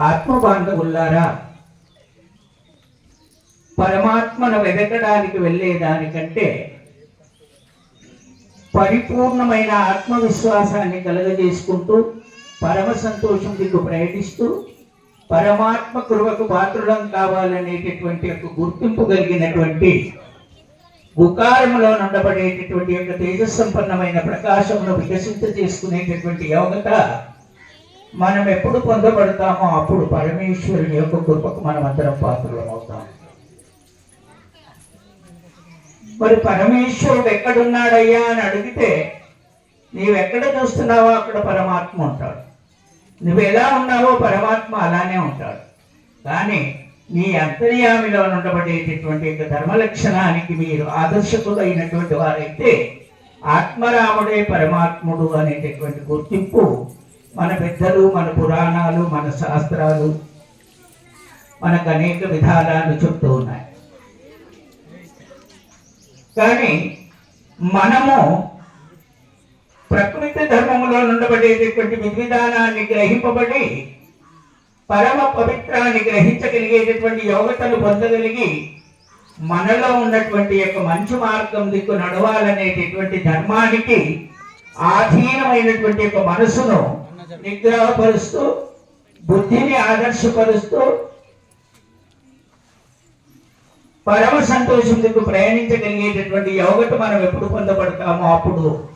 ఆత్మ బాంధవుల్లారా పరమాత్మను వెదకడానికి వెళ్ళేదానికంటే పరిపూర్ణమైన ఆత్మవిశ్వాసాన్ని కలగజేసుకుంటూ పరమ సంతోషం దిక్కు ప్రయటిస్తూ పరమాత్మ కృపకు పాత్రుడం కావాలనేటటువంటి ఒక గుర్తింపు కలిగినటువంటి గుకారములో నుండబడేటటువంటి యొక్క తేజస్సంపన్నమైన ప్రకాశమును వికసించ చేసుకునేటటువంటి యోగత మనం ఎప్పుడు పొందబడతామో అప్పుడు పరమేశ్వరుని యొక్క కృపకు మనం అందరం పాత్రలం అవుతాం మరి పరమేశ్వరుడు ఎక్కడున్నాడయ్యా అని అడిగితే నీవెక్కడ చూస్తున్నావో అక్కడ పరమాత్మ ఉంటాడు. నువ్వు ఎలా ఉన్నావో పరమాత్మ అలానే ఉంటాడు. కానీ నీ అంతర్యామిలో ఉండబడేటటువంటి యొక్క ధర్మ లక్షణానికి మీరు ఆదర్శకులైనటువంటి అయినటువంటి వారైతే ఆత్మరాముడే పరమాత్ముడు అనేటటువంటి గుర్తింపు మన పెద్దలు మన పురాణాలు మన శాస్త్రాలు మనకు అనేక విధానాలు చెప్తూ ఉన్నాయి. కానీ మనము ప్రకృతి ధర్మంలో నుండబడేటటువంటి విధి విధానాన్ని గ్రహింపబడి పరమ పవిత్రాన్ని గ్రహించగలిగేటటువంటి యోగతను పొందగలిగి మనలో ఉన్నటువంటి యొక్క మంచి మార్గం దిక్కు నడవాలనేటటువంటి ధర్మానికి ఆధీనమైనటువంటి యొక్క మనసును నిగ్రహపరుస్తూ బుద్ధిని ఆదర్శపరుస్తూ పరమ సంతోషం దిక్కు ప్రయాణించగలిగేటటువంటి యోగత మనం ఎప్పుడు పొందబడతామో అప్పుడు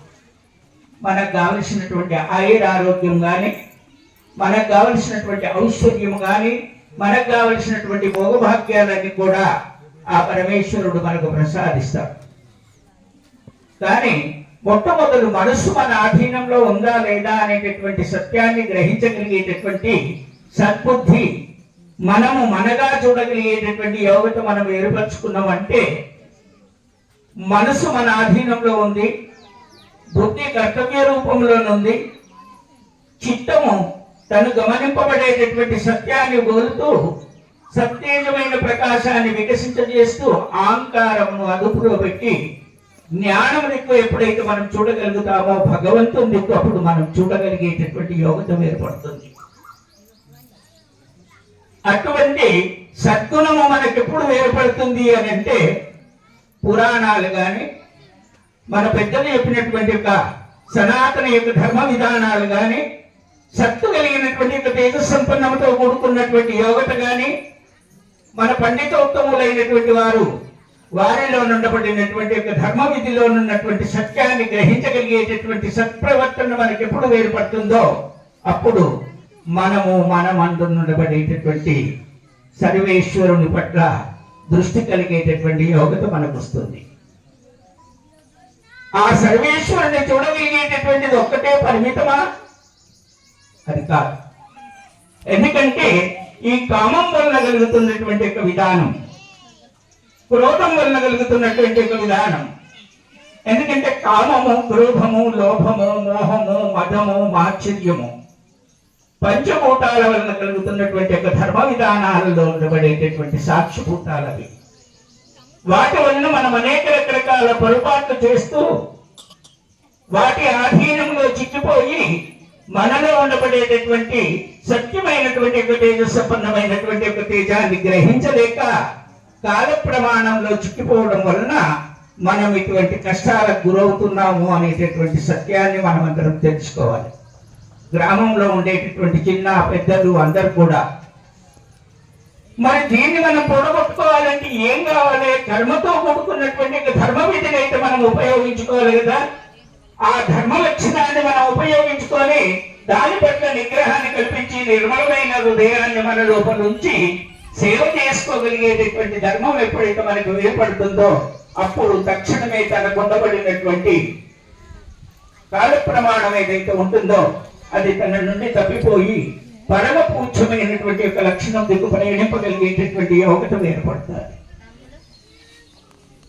మనకు కావలసినటువంటి ఆయుర ఆరోగ్యం కానీ మనకు కావలసినటువంటి ఔశ్వర్యం కానీ మనకు కావలసినటువంటి భోగభాగ్యాలన్నీ కూడా ఆ పరమేశ్వరుడు మనకు ప్రసాదిస్తాడు. కానీ మొట్టమొదలు మనస్సు మన ఆధీనంలో ఉందా లేదా అనేటటువంటి సత్యాన్ని గ్రహించగలిగేటటువంటి సద్బుద్ధి మనము మనగా చూడగలిగేటటువంటి యోగత మనం ఏర్పరచుకున్నామంటే మనసు మన ఆధీనంలో ఉంది బుద్ధి కర్తవ్య రూపంలోనుంది చిత్తము తను గమనింపబడేటటువంటి సత్యాన్ని కోరుతూ సత్యేజమైన ప్రకాశాన్ని వికసించజేస్తూ అహంకారమును అదుపులో పెట్టి జ్ఞానం దిక్కు ఎప్పుడైతే మనం చూడగలుగుతామో భగవంతుని దిక్కు అప్పుడు మనం చూడగలిగేటటువంటి యోగతం ఏర్పడుతుంది. అటువంటి సద్గుణము మనకి ఎప్పుడు ఏర్పడుతుంది అని అంటే పురాణాలు కానీ మన పెద్దలు చెప్పినటువంటి యొక్క సనాతన యొక్క ధర్మ విధానాలు కానీ సత్తు కలిగినటువంటి యొక్క తేజసంపన్నముతో కూడుకున్నటువంటి యోగత కానీ మన పండితోత్తములైనటువంటి వారు వారిలో నుండబడినటువంటి యొక్క ధర్మ విధిలో ఉన్నటువంటి సత్యాన్ని గ్రహించగలిగేటటువంటి సత్ప్రవర్తన మనకి ఎప్పుడు ఏర్పడుతుందో అప్పుడు మనము మనమందు నుండబడేటటువంటి సర్వేశ్వరుని పట్ల దృష్టి కలిగేటటువంటి యోగత మనకు వస్తుంది. ఆ సర్వేశ్వరుని చూడగలిగేటటువంటిది ఒక్కటే పరిమితమా? అది కాదు. ఎందుకంటే ఈ కామం వల్ల కలుగుతున్నటువంటి యొక్క విధానం క్రోధం వలన కలుగుతున్నటువంటి ఒక విధానం. ఎందుకంటే కామము క్రోధము లోభము మోహము మదము మాత్సర్యము పంచభూతాల వలన కలుగుతున్నటువంటి యొక్క ధర్మ విధానాలలో ఉండబడేటటువంటి సాక్షిభూతాలు అవి. వాటి వలన మనం అనేక రకరకాల పొరపాట్లు చేస్తూ వాటి ఆధీనంలో చిక్కిపోయి మనలో ఉండబడేటటువంటి సత్యమైనటువంటి ఒక తేజసంపన్నమైనటువంటి ఒక తేజాన్ని గ్రహించలేక కాల ప్రమాణంలో చిక్కిపోవడం వలన మనం ఇటువంటి కష్టాలకు గురవుతున్నాము అనేటటువంటి సత్యాన్ని మనమందరం తెలుసుకోవాలి. గ్రామంలో ఉండేటటువంటి చిన్న పెద్దలు అందరు కూడా మరి దీన్ని మనం పొడగొట్టుకోవాలంటే ఏం కావాలి? కర్మతో కూడుకున్నటువంటి ధర్మ విధిని అయితే మనం ఉపయోగించుకోవాలి కదా. ఆ ధర్మ లక్షణాన్ని మనం ఉపయోగించుకొని దాని పట్ల నిగ్రహాన్ని కల్పించి నిర్మలమైన హృదయాన్ని మన లోపల ఉంచి సేవ చేసుకోగలిగేటటువంటి ధర్మం ఎప్పుడైతే మనకు ఏర్పడుతుందో అప్పుడు తక్షణమే తన పొందబడినటువంటి కాల ప్రమాణం ఏదైతే ఉంటుందో అది తన నుండి తప్పిపోయి పరమ పూజ్యమైనటువంటి యొక్క లక్షణం దిక్కు ప్రయాణింపగలిగేటటువంటి యోగతం ఏర్పడుతుంది.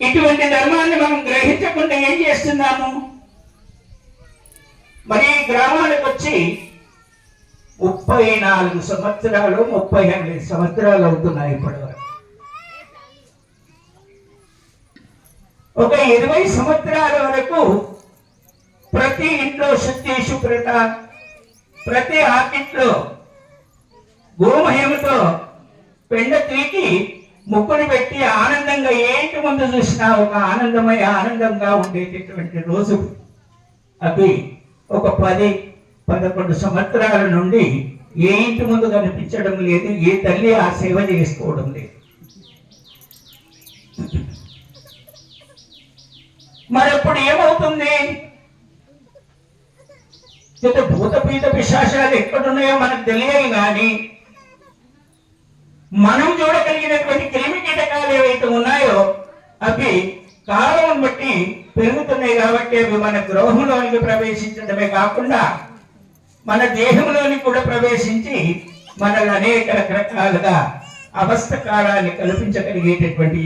ఇటువంటి ధర్మాన్ని మనం గ్రహించకుండా ఏం చేస్తున్నాము? మరి గ్రామాలకు వచ్చి ముప్పై నాలుగు సంవత్సరాలు ముప్పై ఎనిమిది సంవత్సరాలు అవుతున్నాయి ఇప్పటి వరకు ఒక ఇరవై సంవత్సరాల వరకు ప్రతి ఇంట్లో శుద్ధి శుభ్రత ప్రతి ఆకిట్లో గోమయంతో పెండ తీకి ముక్కును పెట్టి ఆనందంగా ఏంటి ముందు చూసినా ఒక ఆనందమై ఆనందంగా ఉండేటటువంటి రోజు. అవి ఒక పది పదకొండు సంవత్సరాల నుండి ఏ ఇంటి ముందు కనిపించడం లేదు ఏ తల్లి ఆ సేవ చేసుకోవడం లేదు. మరప్పుడు ఏమవుతుంది? భూతపీత భూత ఎక్కడున్నాయో మనకు తెలియదు కానీ మనం చూడగలిగినటువంటి క్రిమి కీటకాలు ఏవైతే ఉన్నాయో అవి కాలం బట్టి పెరుగుతున్నాయి కాబట్టి అవి మన గృహంలోనికి ప్రవేశించడమే కాకుండా మన దేహంలోని కూడా ప్రవేశించి మనల్ని అనేక రకరకాలుగా అవస్థ కాలాన్ని కల్పించగలిగేటటువంటి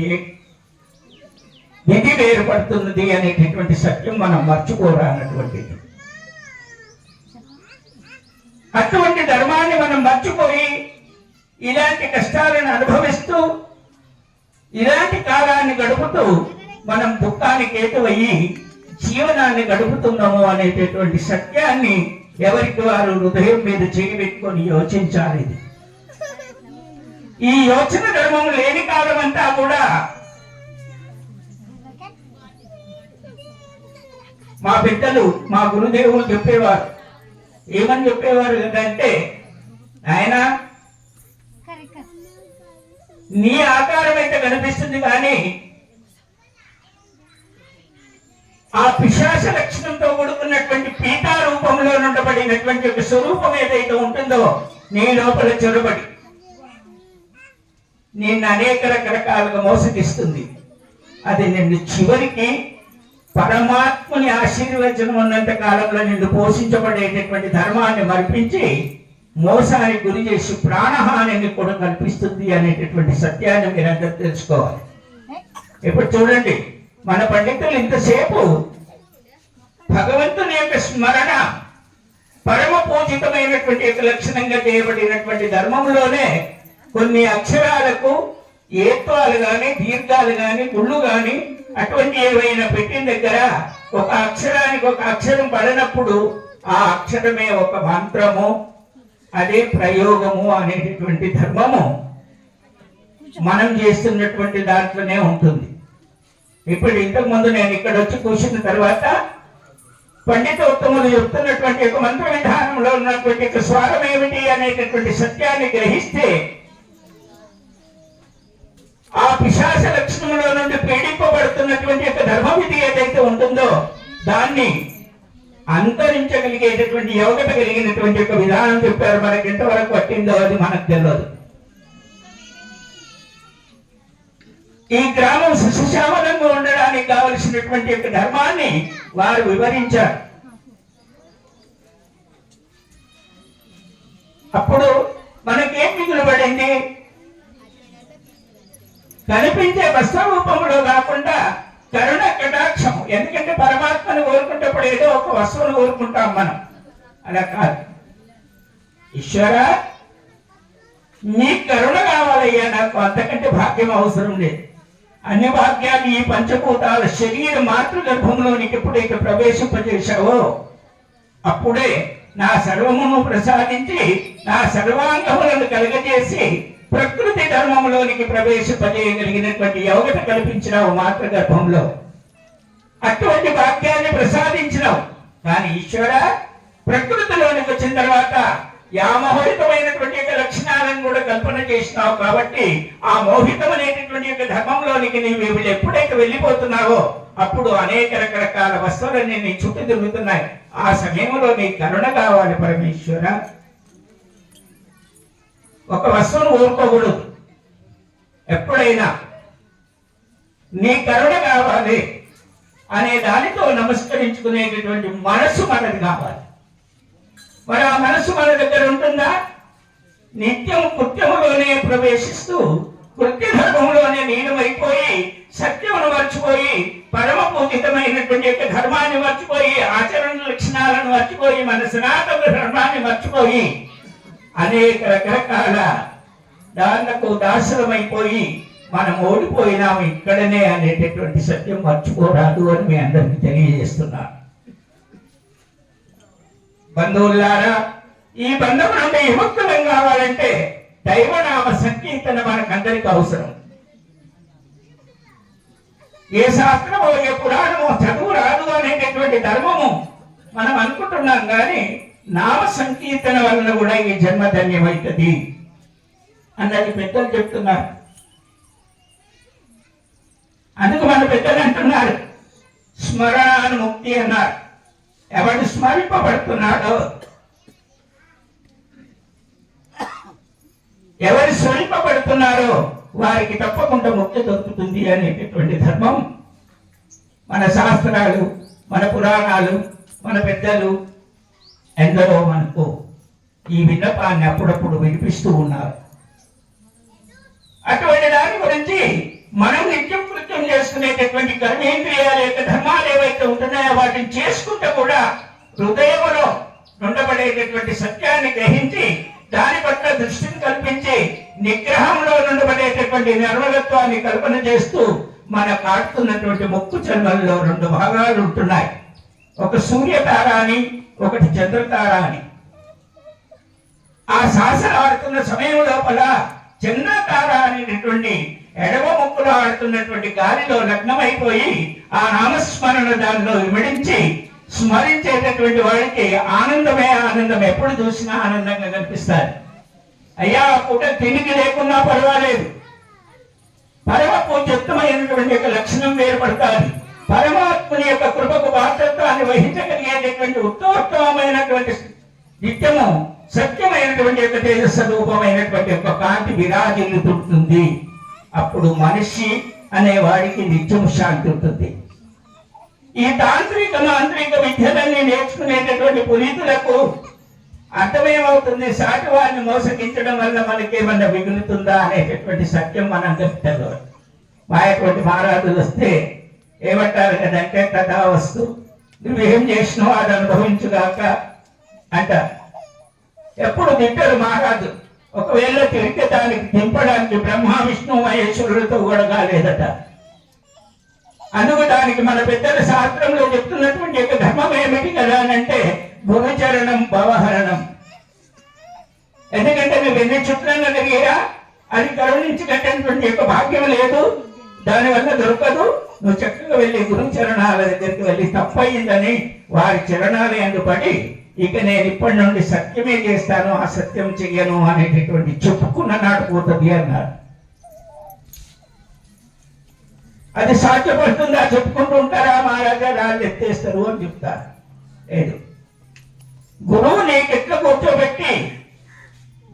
విధి వేరుపడుతున్నది అనేటటువంటి సత్యం మనం మర్చిపోరానటువంటిది అటువంటి ధర్మాన్ని మనం మర్చిపోయి ఇలాంటి కష్టాలను అనుభవిస్తూ ఇలాంటి కాలాన్ని గడుపుతూ మనం దుఃఖానికి ఏతువయ్యి జీవనాన్ని గడుపుతున్నాము అనేటటువంటి సత్యాన్ని ఎవరికి వారు హృదయం మీద చేయబెట్టుకొని యోచించాలి ఇది. ఈ యోచన ధర్మం లేని కాలం అంతా కూడా మా బిడ్డలు మా గురుదేవులు చెప్పేవారు ఏమని చెప్పేవారు అంటే ఆయన నీ ఆకారం అయితే కనిపిస్తుంది కానీ ఆ పిశాచ లక్షణంతో కూడుకున్నటువంటి పీతా రూపంలో ఉండబడినటువంటి ఒక స్వరూపం ఏదైతే ఉంటుందో నీ లోపల చొరబడి. నిన్ను అనేక రకరకాలుగా మోసగిస్తుంది. అది నిన్ను చివరికి పరమాత్ముని ఆశీర్వచనం ఉన్నంత కాలంలో నిన్ను పోషించబడేటటువంటి ధర్మాన్ని మర్పించి మోసానికి గురి చేసి ప్రాణహానిని కూడా కల్పిస్తుంది అనేటటువంటి సత్యాన్ని మీరందరూ తెలుసుకోవాలి. ఇప్పుడు చూడండి. మన పండితులు ఇంతసేపు భగవంతుని యొక్క స్మరణ పరమ పూజితమైనటువంటి యొక్క లక్షణంగా చేయబడినటువంటి ధర్మంలోనే కొన్ని అక్షరాలకు ఏత్వాలు గాని దీర్ఘాలు గాని గుళ్ళు గాని అటువంటి ఏవైనా పెట్టిన దగ్గర ఒక అక్షరానికి ఒక అక్షరం పడినప్పుడు ఆ అక్షరమే ఒక మంత్రము అదే ప్రయోగము అనేటటువంటి ధర్మము మనం చేస్తున్నటువంటి దాంట్లోనే ఉంటుంది. ఇప్పుడు ఇంతకు ముందు నేను ఇక్కడ వచ్చి కూర్చున్న తర్వాత పండిత ఉత్తములు చెప్తున్నటువంటి ఒక మంత్ర విధానంలో ఉన్నటువంటి ఒక స్వరం ఏమిటి అనేటటువంటి సత్యాన్ని గ్రహిస్తే ఆ పిశాస లక్షణంలో నుండి పీడింపబడుతున్నటువంటి యొక్క ధర్మవిధి ఏదైతే ఉంటుందో దాన్ని అంతరించగలిగేటటువంటి యోగత కలిగినటువంటి ఒక విధానం చెప్పారు. మనకి ఎంతవరకు పట్టిందో అది మనకు తెలియదు. ఈ గ్రామం సుశామలంగా ఉండడానికి కావలసినటువంటి యొక్క ధర్మాన్ని వారు వివరించారు. అప్పుడు మనకేం మిగులుబడింది కనిపించే వస్త్ర రూపంలో కాకుండా కరుణ కటాక్షం ఎందుకంటే పరమాత్మను కోరుకుంటప్పుడు ఏదో ఒక వస్తువును కోరుకుంటాం మనం. అలా కాదు. ఈశ్వర నీ కరుణ కావాలయ్యా నాకు. అంతకంటే భాగ్యం అవసరం లేదు. అన్ని భాగ్యాలు ఈ పంచభూతాల శరీర మాతృగర్భంలోనికి ఎప్పుడైతే ప్రవేశింపజేశావో అప్పుడే నా సర్వమును ప్రసాదించి నా సర్వాంగములను కలగజేసి ప్రకృతి ధర్మంలోనికి ప్రవేశింపజేయగలిగినటువంటి యోగత కల్పించినావు మాతృగర్భంలో. అటువంటి భాగ్యాన్ని ప్రసాదించినావు. కానీ ఈశ్వర ప్రకృతిలోనికి వచ్చిన తర్వాత యామోహితమైనటువంటి లక్షణాలను కూడా కల్పన చేసినావు కాబట్టి ఆ మోహితం అనేటటువంటి యొక్క ధర్మంలోనికి నీవు ఎప్పుడైతే వెళ్ళిపోతున్నావో అప్పుడు అనేక రకరకాల వస్తువులన్నీ నీ చుట్టూ తిరుగుతున్నాయి. ఆ సమయంలో నీ కరుణ కావాలి పరమేశ్వర. ఒక వస్తువును ఊరుకోకూడదు. ఎప్పుడైనా నీ కరుణ కావాలి అనే దానితో నమస్కరించుకునేటటువంటి మనసు మనది కావాలి. మరి ఆ మనసు మన దగ్గర ఉంటుందా? నిత్యం కృత్యములోనే ప్రవేశిస్తూ కృత్య ధర్మంలోనే లీనమైపోయి సత్యమును మర్చిపోయి పరమ పూజితమైనటువంటి యొక్క ధర్మాన్ని మర్చిపోయి ఆచరణ లక్షణాలను మర్చిపోయి మన సనాతన ధర్మాన్ని మర్చిపోయి అనేక రకరకాల దారులకు దాసులమైపోయి మనం ఓడిపోయినాము ఇక్కడనే అనేటటువంటి సత్యం మర్చిపోరాదు అని మీ అందరికి తెలియజేస్తున్నా. బంధువులారా ఈ బంధం నుండి విముక్తులం కావాలంటే దైవనామ సంకీర్తన మనకందరికి అవసరం. ఏ శాస్త్రమో ఏ పురాణమో చదువు రాదు అనేటటువంటి ధర్మము మనం అనుకుంటున్నాం కానీ నామ సంకీర్తన వలన కూడా ఈ జన్మ ధన్యమవుతుంది అన్నది పెద్దలు చెప్తున్నారు. అందుకు మన పెద్దలు అంటున్నారు. స్మరణాను ముక్తి అన్నారు. ఎవడు స్మరింపబడుతున్నాడో ఎవరు శ్రమింపబడుతున్నారో వారికి తప్పకుండా ముక్తి దొరుకుతుంది అనేటటువంటి ధర్మం. మన శాస్త్రాలు మన పురాణాలు మన పెద్దలు ఎందరో మనకు ఈ విన్నపాన్ని అప్పుడప్పుడు వినిపిస్తూ ఉన్నారు. అటువంటి దాని గురించి మనం నిత్యం కృత్యం చేసుకునేటటువంటి కర్మేంద్రియాల యొక్క ధర్మాలు ఏవైతే ఉంటున్నాయో వాటిని చేసుకుంటే కూడా హృదయంలో ఉండబడేటటువంటి సత్యాన్ని గ్రహించి దాని పట్ల దృష్టిని కల్పించి నిగ్రహంలో నుండబడేటటువంటి నిర్మలత్వాన్ని కల్పన చేస్తూ మన కాడుతున్నటువంటి ముక్కు చర్మల్లో రెండు భాగాలు ఉంటున్నాయి. ఒక సూర్యతార అని ఒకటి చంద్రతార అని ఆ శాసన ఆడుతున్న సమయం లోపల చంద్రతార అనేటటువంటి ఎడమ ముక్కులో ఆడుతున్నటువంటి గాలిలో లగ్నమైపోయి ఆ నామస్మరణ దానిలో విమడించి స్మరించేటటువంటి వాడికి ఆనందమే ఆనందం. ఎప్పుడు చూసినా ఆనందంగా కనిపిస్తారు. అయ్యా పూట తిరిగి లేకున్నా పర్వాలేదు. పరమ పూజ్యత్వమైనటువంటి యొక్క లక్షణం వేరుపడతాది పరమాత్ముని యొక్క కృపకు వార్తత్వాన్ని వహించగలిగేటటువంటి ఉత్తమోత్తమైనటువంటి నిత్యము సత్యమైనటువంటి యొక్క తేజస్సు రూపమైనటువంటి యొక్క కాంతి విరాజిల్లుతుంటుంది అప్పుడు మనిషి అనే వాడికి నిత్యం శాంతి ఉంటుంది. ఈ తాంత్రిక మాంత్రిక విద్యలన్నీ నేర్చుకునేటటువంటి పునీతులకు అర్థమేమవుతుంది? సాటి వారిని మోసగించడం వల్ల మనకి ఏమన్నా మిగులుతుందా అనేటటువంటి సత్యం మనందరికి తెలియదు మాయటువంటి మహారాజులు వస్తే ఏమంటారు కదంటే తదా వస్తు నువ్వేం చేసినావు అది అనుభవించుగాక అంట ఎప్పుడు తింటారు మహారాజు. ఒకవేళ తిరిగి దానికి దింపడానికి బ్రహ్మ విష్ణు మహేశ్వరులతో కూడా కాలేదట. అందుకు దానికి మన పెద్దల శాస్త్రంలో చెప్తున్నటువంటి యొక్క ధర్మం ఏమిటి కదా అని అంటే గురుచరణం భవహరణం. ఎందుకంటే నువ్వు ఎన్ని చుట్లను తిరిగిరా అది కరుణించగట్టేటువంటి యొక్క భాగ్యం లేదు. దానివల్ల దొరకదు. నువ్వు చక్కగా వెళ్ళి గురు చరణాల దగ్గరికి వెళ్ళి తప్పయిందని వారి చరణాలు ఎందుపడి ఇక నేను ఇప్పటి నుండి సత్యమే చేస్తాను ఆ సత్యం చెయ్యను అనేటటువంటి చెప్పుకున్న నాటు పోతుంది అన్నారు. అది సాధ్యపడుతుందా చెప్పుకుంటూ ఉంటారా? మహారాజా రాళ్ళు ఎత్తేస్తారు అని చెప్తారు. లేదు. గురువు నీకు కూర్చోబెట్టి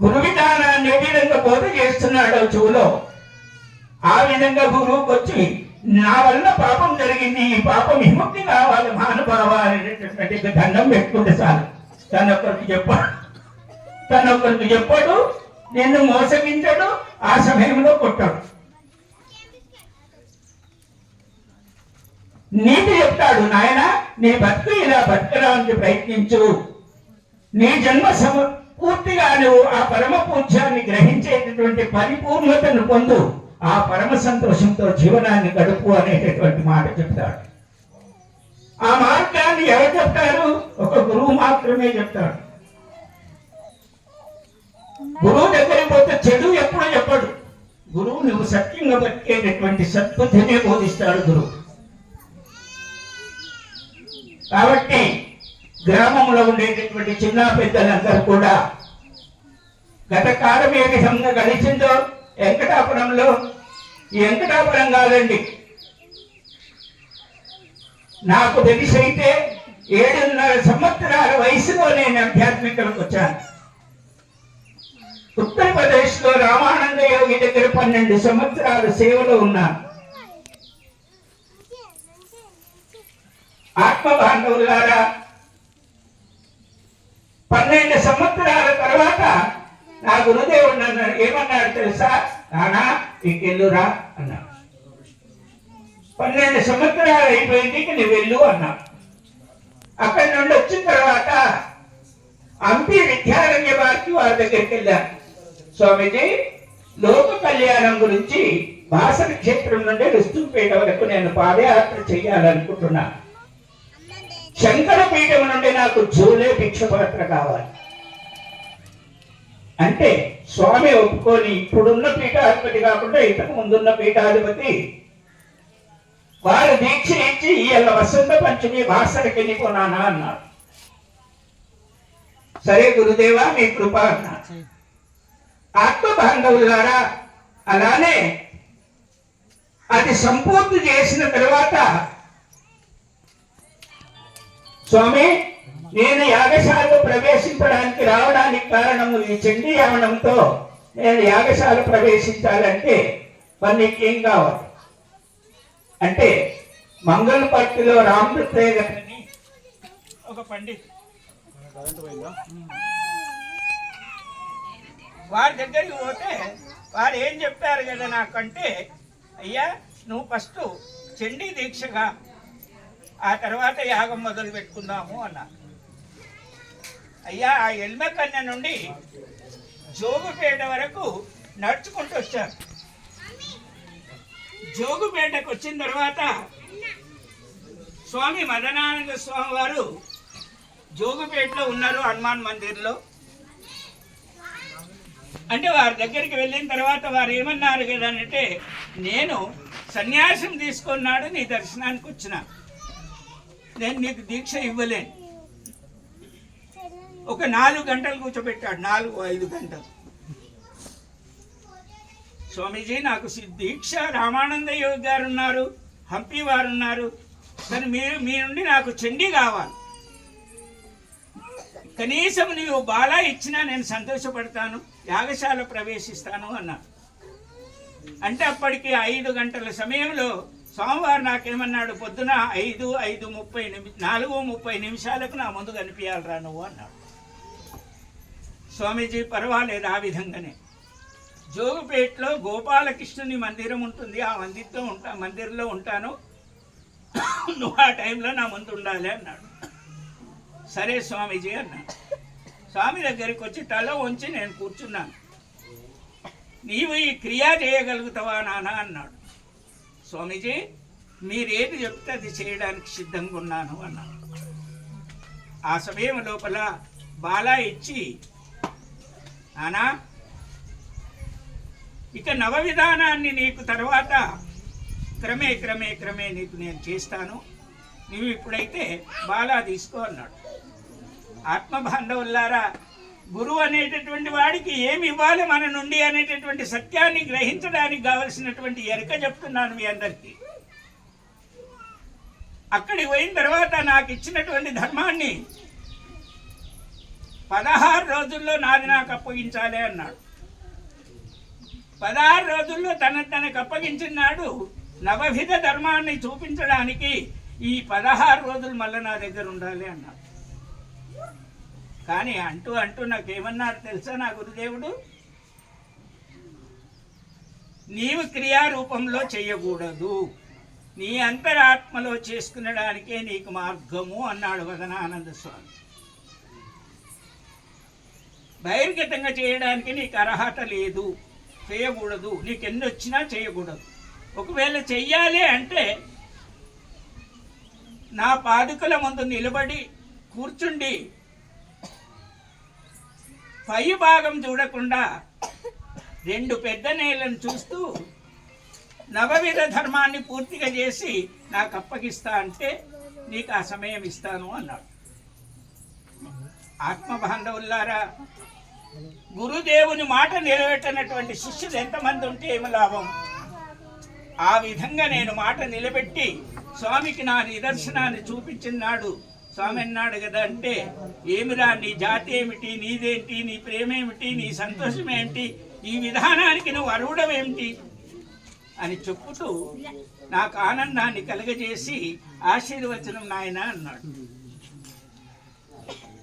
గురు విధానాన్ని ఏ విధంగా బోధ చేస్తున్నాడో చెవులో ఆ విధంగా గురువుకి వచ్చి నా వల్ల పాపం జరిగింది ఈ పాపం విముక్తి కావాలి మహానుభావ అనేటటువంటి దండం పెట్టుకుంటే చాలు. తనొక్కరికి చెప్పాడు తనొక్కరికి చెప్పాడు నిన్ను మోసగించడు ఆ సమయంలో కొట్టాడు. నీతి చెప్తాడు నాయన నీ బతుకు ఇలా బతకడానికి ప్రయత్నించు. నీ జన్మ సమ పూర్తిగా నువ్వు ఆ పరమ పూజ్యాన్ని గ్రహించేటటువంటి పరిపూర్ణతను పొందు. ఆ పరమ సంతోషంతో జీవనాన్ని గడుపు అనేటటువంటి మాట చెప్తాడు. ఆ మార్గాన్ని ఎవరు చెప్తారు? ఒక గురువు మాత్రమే చెప్తాడు. గురువు దగ్గరికి పోతే చెడు ఎప్పుడు చెప్పడు. గురువు నువ్వు సత్యంగా బతికేటటువంటి సద్బుద్ధినే బోధిస్తాడు గురువు. కాబట్టి గ్రామంలో ఉండేటటువంటి చిన్న పెద్దలందరూ కూడా గత కాలం ఏ విధంగా గడిచిందో వెంకటాపురంలో ఈ వెంకటాపురం కాదండి. నాకు తెలిసైతే ఏడున్నర సంవత్సరాల వయసులో నేను ఆధ్యాత్మికలకు వచ్చాను. ఉత్తరప్రదేశ్లో రామానంద యోగి దగ్గర పన్నెండు సంవత్సరాల సేవలో ఉన్నాను. ఆత్మ బాంధవులారా పన్నెండు సంవత్సరాల తర్వాత నా గురుదేవుడు నన్ను ఏమన్నాడు తెలుసా? నానా ఇంకెళ్ళురా అన్నా పన్నెండు సంవత్సరాలు అయిపోయింది ఇక నువ్వు వెళ్ళు అన్నా అక్కడి నుండి వచ్చిన తర్వాత అంపి విద్యారణ్య వారికి వారి దగ్గరికి వెళ్ళాను. స్వామీజీ లోక కళ్యాణం గురించి భాసన క్షేత్రం నుండి రుస్తుపేట వరకు నేను పాదయాత్ర చేయాలనుకుంటున్నా శంకర పీఠం నుండి నాకు జూలే భిక్షపాత్ర కావాలి. అంటే స్వామి ఒప్పుకొని ఇప్పుడున్న పీఠాధిపతి కాకుండా ఇంతకు ముందున్న పీఠాధిపతి వారు దీక్ష ఇచ్చి ఇవాళ వసంత పంచమి భాషలకి వెళ్ళిపోనానా అన్నారు సరే గురుదేవా మీ కృప అన్నారు ఆత్మ బాంధవులారా అలానే అది సంపూర్తి చేసిన తర్వాత స్వామి నేను యాగశాలలో ప్రవేశించడానికి రావడానికి కారణము ఈ చండీ యావనంతో నేను యాగశాల ప్రవేశించాలంటే మరి నీకేం కావాలి? అంటే మంగళపట్టిలో రామృతే గారిని ఒక పండిత్. వారి దగ్గరికి పోతే వారు ఏం చెప్పారు కదా నాకంటే అయ్యా నువ్వు ఫస్ట్ చండీ దీక్షగా ఆ తర్వాత యాగం మొదలు పెట్టుకుందాము అన్నారు అయ్యా ఆ ఎల్మకన్న నుండి జోగుపేట వరకు నడుచుకుంటూ వచ్చారు. జోగుపేటకు వచ్చిన తర్వాత స్వామి మదనానంద స్వామి వారు జోగుపేటలో ఉన్నారు హనుమాన్ మందిర్లో. అంటే వారి దగ్గరికి వెళ్ళిన తర్వాత వారు ఏమన్నారు కదా అంటే నేను సన్యాసం తీసుకున్నాడు నీ దర్శనానికి వచ్చిన. నేను నీకు దీక్ష ఇవ్వలేను ఒక నాలుగు గంటలు కూర్చోబెట్టాడు. నాలుగు ఐదు గంటలు. స్వామీజీ నాకు దీక్ష రామానంద యోగి గారు ఉన్నారు హంపి వారు ఉన్నారు కానీ మీరు మీ నుండి నాకు చండీ కావాలి. కనీసం నీవు బాలా ఇచ్చినా నేను సంతోషపడతాను యాగశాల ప్రవేశిస్తాను అన్నాడు. అంటే అప్పటికి ఐదు గంటల సమయంలో స్వామివారు నాకేమన్నాడు పొద్దున ఐదు ఐదు ముప్పై నిమి నాలుగు ముప్పై నిమిషాలకు నా ముందు కనిపించాలిరా నువ్వు అన్నాడు. స్వామీజీ పర్వాలేదు ఆ విధంగానే. జోగుపేటలో గోపాలకృష్ణుని మందిరం ఉంటుంది. ఆ మందిర్తో ఉంటా మందిరంలో ఉంటాను. నువ్వు ఆ టైంలో నా ముందు ఉండాలి అన్నాడు. సరే స్వామీజీ అన్నాడు. స్వామి దగ్గరికి వచ్చి తల ఉంచి నేను కూర్చున్నాను. నీవు ఈ క్రియ చేయగలుగుతావా నాన్న అన్నాడు. స్వామీజీ మీరేది చెప్తే అది చేయడానికి సిద్ధంగా ఉన్నాను అన్నాడు ఆ సమయం లోపల బాలా ఇచ్చి నానా ఇక నవ విధానాన్ని నీకు తర్వాత క్రమే క్రమే క్రమే నీకు నేను చేస్తాను. నువ్వు ఇప్పుడైతే బాలా తీసుకో అన్నాడు. ఆత్మబాంధవులారా గురువు అనేటటువంటి వాడికి ఏమి ఇవ్వాలి మన నుండి అనేటటువంటి సత్యాన్ని గ్రహించడానికి కావలసినటువంటి ఎరక చెప్తున్నాను మీ అందరికీ. అక్కడికి పోయిన తర్వాత నాకు ఇచ్చినటువంటి ధర్మాన్ని పదహారు రోజుల్లో నాది నాకు అప్పగించాలి అన్నాడు. పదహారు రోజుల్లో తన తనకు అప్పగించినాడు నవవిధ ధర్మాన్ని చూపించడానికి ఈ పదహారు రోజులు మళ్ళీ నా దగ్గర ఉండాలి అన్నాడు. కానీ అంటూ అంటూ నాకు నాకేమన్నాడు తెలుసా నా గురుదేవుడు? నీవు క్రియారూపంలో చేయకూడదు. నీ అంతరాత్మలో చేసుకునడానికే నీకు మార్గము అన్నాడు వదనానంద స్వామి. బహిర్గతంగా చేయడానికి నీకు అర్హత లేదు. చేయకూడదు. నీకు ఎన్ని వచ్చినా చేయకూడదు. ఒకవేళ చెయ్యాలి అంటే నా పాదుకల ముందు నిలబడి కూర్చుండి పై భాగం చూడకుండా రెండు పెద్ద నేలను చూస్తూ నవవిధ ధర్మాన్ని పూర్తిగా చేసి నాకు అప్పగిస్తా అంటే నీకు ఆ సమయం ఇస్తాను అన్నాడు. ఆత్మబాంధవుల్లారా గురుదేవుని మాట నిలబెట్టనటువంటి శిష్యులు ఎంతమంది ఉంటే ఏమి లాభం? ఆ విధంగా నేను మాట నిలబెట్టి స్వామికి నా నిదర్శనాన్ని చూపించినాడు స్వామి అన్నాడు కదా అంటే ఏమిరా నీ జాతి ఏమిటి నీదేంటి నీ ప్రేమేమిటి నీ సంతోషం ఏమిటి ఈ విధానానికి నువ్వు అరువుడమేమిటి అని చెప్పుతూ నాకు ఆనందాన్ని కలగజేసి ఆశీర్వచనం నాయన అన్నాడు.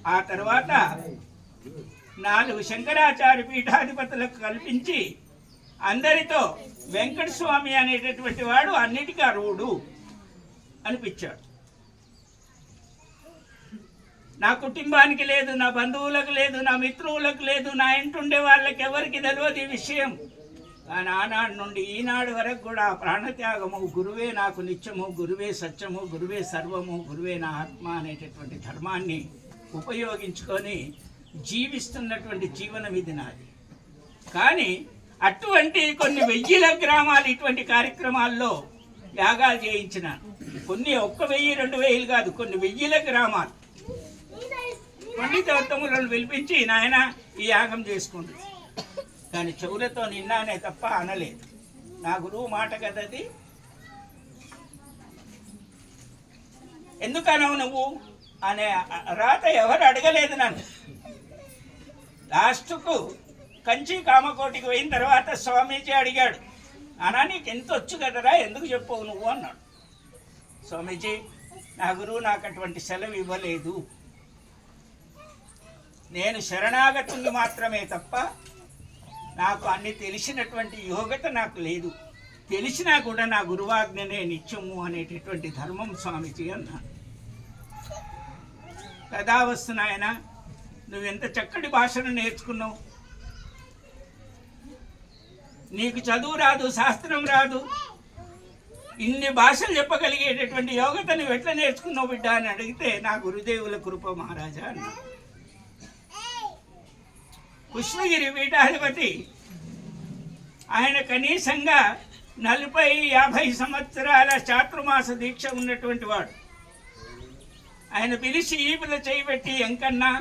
ఆ తర్వాత నాలుగు శంకరాచార్య పీఠాధిపతులకు కల్పించి అందరితో వెంకటస్వామి అనేటటువంటి వాడు అన్నిటికీ అరువుడు అనిపించాడు. నా కుటుంబానికి లేదు నా బంధువులకు లేదు నా మిత్రువులకు లేదు నా ఇంటుండే వాళ్ళకి ఎవరికి తెలియదు ఈ విషయం. కానీ ఆనాడు నుండి ఈనాడు వరకు కూడా ప్రాణత్యాగము గురువే నాకు నిత్యము గురువే సత్యము గురువే సర్వము గురువే నా ఆత్మ అనేటటువంటి ధర్మాన్ని ఉపయోగించుకొని జీవిస్తున్నటువంటి జీవనం ఇది నాది. కానీ అటువంటి కొన్ని వెయ్యిల గ్రామాలు ఇటువంటి కార్యక్రమాల్లో యాగాలు చేయించిన కొన్ని ఒక్క వెయ్యి రెండు వేలు కాదు కొన్ని వెయ్యిల గ్రామాలు. పండితోత్తములను పిలిపించి నాయన ఈ యాగం చేసుకుంది. కానీ చెవులతో నిన్నానే తప్ప అనలేదు. నా గురువు మాట కదది ఎందుకనవు నువ్వు? అనే రాత ఎవరు అడగలేదు నన్ను. లాస్ట్కు కంచి కామకోటికి పోయిన తర్వాత స్వామీజీ అడిగాడు అనా నీకు ఎంత వచ్చు కదరా ఎందుకు చెప్పవు నువ్వు? అన్నాడు. స్వామీజీ నా గురువు నాకు అటువంటి సెలవు ఇవ్వలేదు. నేను శరణాగతుని మాత్రమే తప్ప నాకు అన్ని తెలిసినటువంటి యోగత నాకు లేదు. తెలిసినా కూడా నా గురువాజ్ఞనే నిత్యము అనేటటువంటి ధర్మం స్వామిజీ అన్నాను కదా వస్తున్నాయన నువ్వెంత చక్కటి భాషను నేర్చుకున్నావు. నీకు చదువు రాదు శాస్త్రం రాదు. ఇన్ని భాషలు చెప్పగలిగేటటువంటి యోగత నువ్వు ఎట్లా నేర్చుకున్నావు బిడ్డ అని అడిగితే నా గురుదేవుల కృప మహారాజా అన్నాడు. కృష్ణగిరి పీఠాధిపతి. ఆయన కనీసంగా నలభై యాభై సంవత్సరాల చాతుర్మాస దీక్ష ఉన్నటువంటి వాడు. ఆయన పిలిచి ఈపుల చేయబెట్టి ఎంకన్నా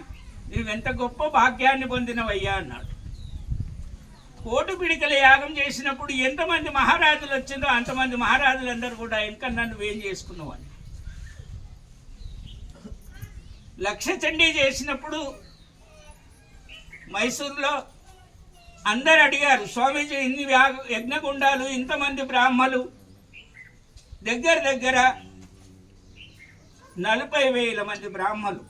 నువ్వెంత గొప్ప భాగ్యాన్ని పొందినవయ్యా అన్నాడు. కోటు పిడికల యాగం చేసినప్పుడు ఎంతమంది మహారాజులు వచ్చిందో అంతమంది మహారాజులందరూ కూడా ఎంకన్నా నువ్వేం చేసుకున్నావు అని. లక్ష చండీ చేసినప్పుడు మైసూర్లో అందరు అడిగారు స్వామీజీ ఇన్ని యజ్ఞగుండాలు ఇంతమంది బ్రాహ్మలు దగ్గర దగ్గర నలభై వేల మంది బ్రాహ్మలు.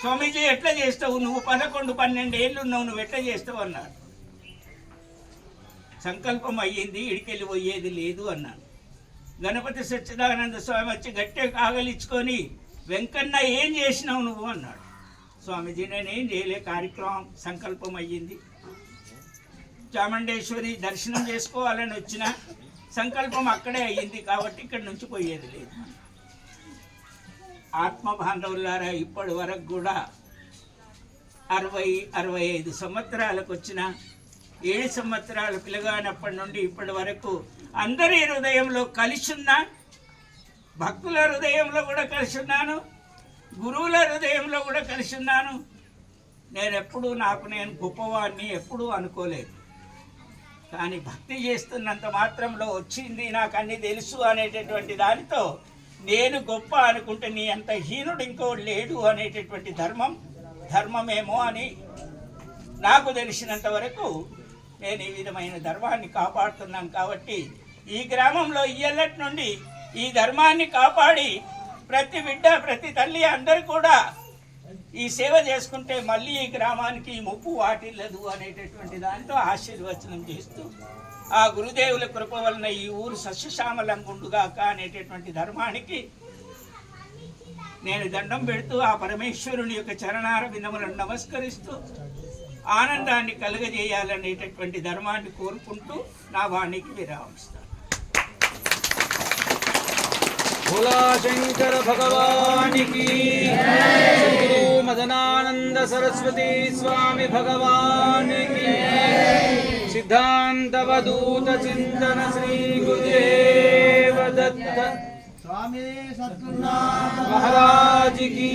స్వామీజీ ఎట్లా చేస్తావు? నువ్వు పదకొండు పన్నెండు ఏళ్ళు ఉన్నావు నువ్వు ఎట్లా చేస్తావు? అన్నారు. సంకల్పం అయ్యింది ఇడికెళ్ళి పోయేది లేదు అన్నాను గణపతి సచ్చిదానంద స్వామి వచ్చి గట్టే కాగలిచ్చుకొని వెంకన్న ఏం చేసినావు నువ్వు? అన్నాడు. స్వామిజీనే నేలే కార్యక్రమం సంకల్పం అయ్యింది చాముండేశ్వరి దర్శనం చేసుకోవాలని వచ్చిన సంకల్పం అక్కడే అయ్యింది కాబట్టి ఇక్కడి నుంచి పోయేది లేదు. ఆత్మ బాంధవులారా ఇప్పటి వరకు కూడా అరవై అరవై ఐదు సంవత్సరాలకు వచ్చిన ఏడు సంవత్సరాల పిల్లగానప్పటి నుండి ఇప్పటి వరకు అందరి హృదయంలో కలిసి ఉన్నా భక్తుల హృదయంలో కూడా కలిసి ఉన్నాను. గురువుల హృదయంలో కూడా కలిసి ఉన్నాను. నేను ఎప్పుడు నాకు నేను గొప్పవాడిని ఎప్పుడూ అనుకోలేదు. కానీ భక్తి చేస్తున్నంత మాత్రంలో వచ్చింది నాకు అన్ని తెలుసు అనేటటువంటి దానితో నేను గొప్ప అనుకుంటే నీ అంత హీనుడు ఇంకో లేడు అనేటటువంటి ధర్మం ధర్మమేమో అని నాకు తెలిసినంత వరకు నేను ఈ విధమైన ధర్మాన్ని కాపాడుతున్నాను కాబట్టి ఈ గ్రామంలో ఇయ్యల్లటి నుండి ఈ ధర్మాన్ని కాపాడి ప్రతి బిడ్డ ప్రతి తల్లి అందరూ కూడా ఈ సేవ చేసుకుంటే మళ్ళీ ఈ గ్రామానికి ముప్పు వాటిల్లదు అనేటటువంటి దాంతో ఆశీర్వచనం చేస్తూ ఆ గురుదేవుల కృప వలన ఈ ఊరు సస్యశ్యామలం సస్యశ్యామలంగుండుగాక అనేటటువంటి ధర్మానికి నేను దండం పెడుతూ ఆ పరమేశ్వరుని యొక్క చరణార వినములను నమస్కరిస్తూ ఆనందాన్ని కలుగజేయాలనేటటువంటి ధర్మాన్ని కోరుకుంటూ నా వాణికి విరామిస్తాను भोला शंकर भगवान की गुरु मदनानंद सरस्वती स्वामी भगवान की सिद्धांत वदूत चिंतन श्री गुरुदेव दत्त। स्वामी सद्गुरुनाथ। महाराज की